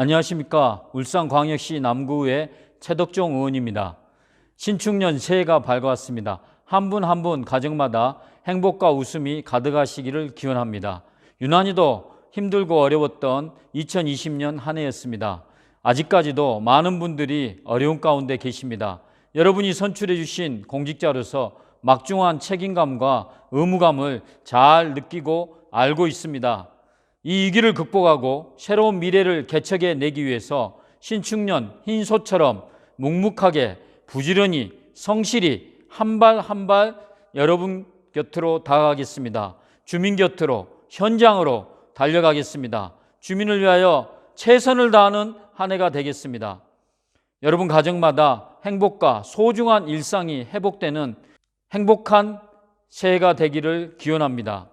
안녕하십니까. 울산광역시 남구의 최덕종 의원입니다. 신축년 새해가 밝아왔습니다. 한 분 한 분 가정마다 행복과 웃음이 가득하시기를 기원합니다. 유난히도 힘들고 어려웠던 2020년 한 해였습니다. 아직까지도 많은 분들이 어려운 가운데 계십니다. 여러분이 선출해 주신 공직자로서 막중한 책임감과 의무감을 잘 느끼고 알고 있습니다. 이 위기를 극복하고 새로운 미래를 개척해 내기 위해서 신축년 흰소처럼 묵묵하게 부지런히 성실히 한 발 한 발 여러분 곁으로 다가가겠습니다. 주민 곁으로 현장으로 달려가겠습니다. 주민을 위하여 최선을 다하는 한 해가 되겠습니다. 여러분 가정마다 행복과 소중한 일상이 회복되는 행복한 새해가 되기를 기원합니다.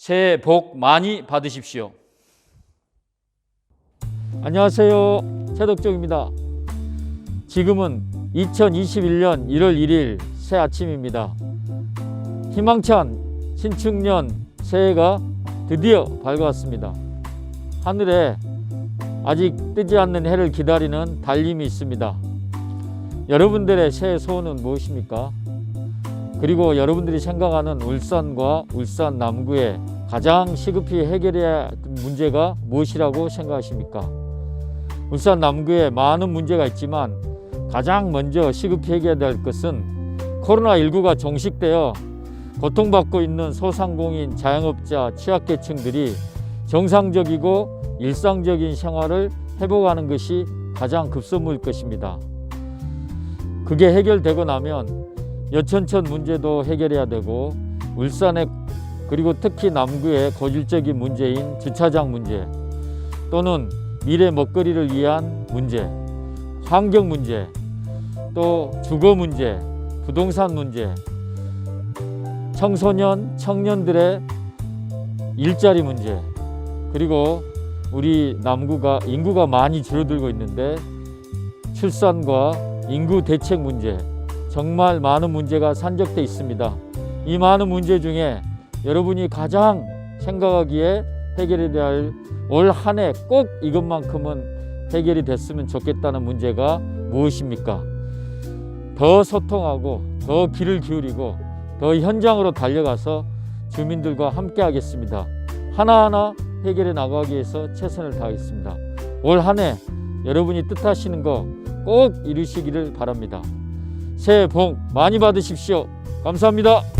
새해 복 많이 받으십시오. 안녕하세요. 최덕종입니다. 지금은 2021년 1월 1일 새 아침입니다. 희망찬 신축년 새해가 드디어 밝아왔습니다. 하늘에 아직 뜨지 않는 해를 기다리는 달림이 있습니다. 여러분들의 새해 소원은 무엇입니까? 그리고 여러분들이 생각하는 울산과 울산 남구의 가장 시급히 해결해야 할 문제가 무엇이라고 생각하십니까? 울산 남구에 많은 문제가 있지만 가장 먼저 시급히 해결해야 될 것은 코로나19가 종식되어 고통받고 있는 소상공인, 자영업자, 취약계층들이 정상적이고 일상적인 생활을 회복하는 것이 가장 급선무일 것입니다. 그게 해결되고 나면 여천천 문제도 해결해야 되고 울산의 그리고 특히 남구의 고질적인 문제인 주차장 문제 또는 미래 먹거리를 위한 문제, 환경 문제, 또 주거 문제, 부동산 문제, 청소년, 청년들의 일자리 문제, 그리고 우리 남구가 인구가 많이 줄어들고 있는데 출산과 인구 대책 문제, 정말 많은 문제가 산적돼 있습니다. 이 많은 문제 중에 여러분이 가장 생각하기에 해결이 될 올 한 해 꼭 이것만큼은 해결이 됐으면 좋겠다는 문제가 무엇입니까? 더 소통하고 더 귀를 기울이고 더 현장으로 달려가서 주민들과 함께 하겠습니다. 하나하나 해결해 나가기 위해서 최선을 다하겠습니다. 올 한 해 여러분이 뜻하시는 거 꼭 이루시기를 바랍니다. 새해 복 많이 받으십시오. 감사합니다.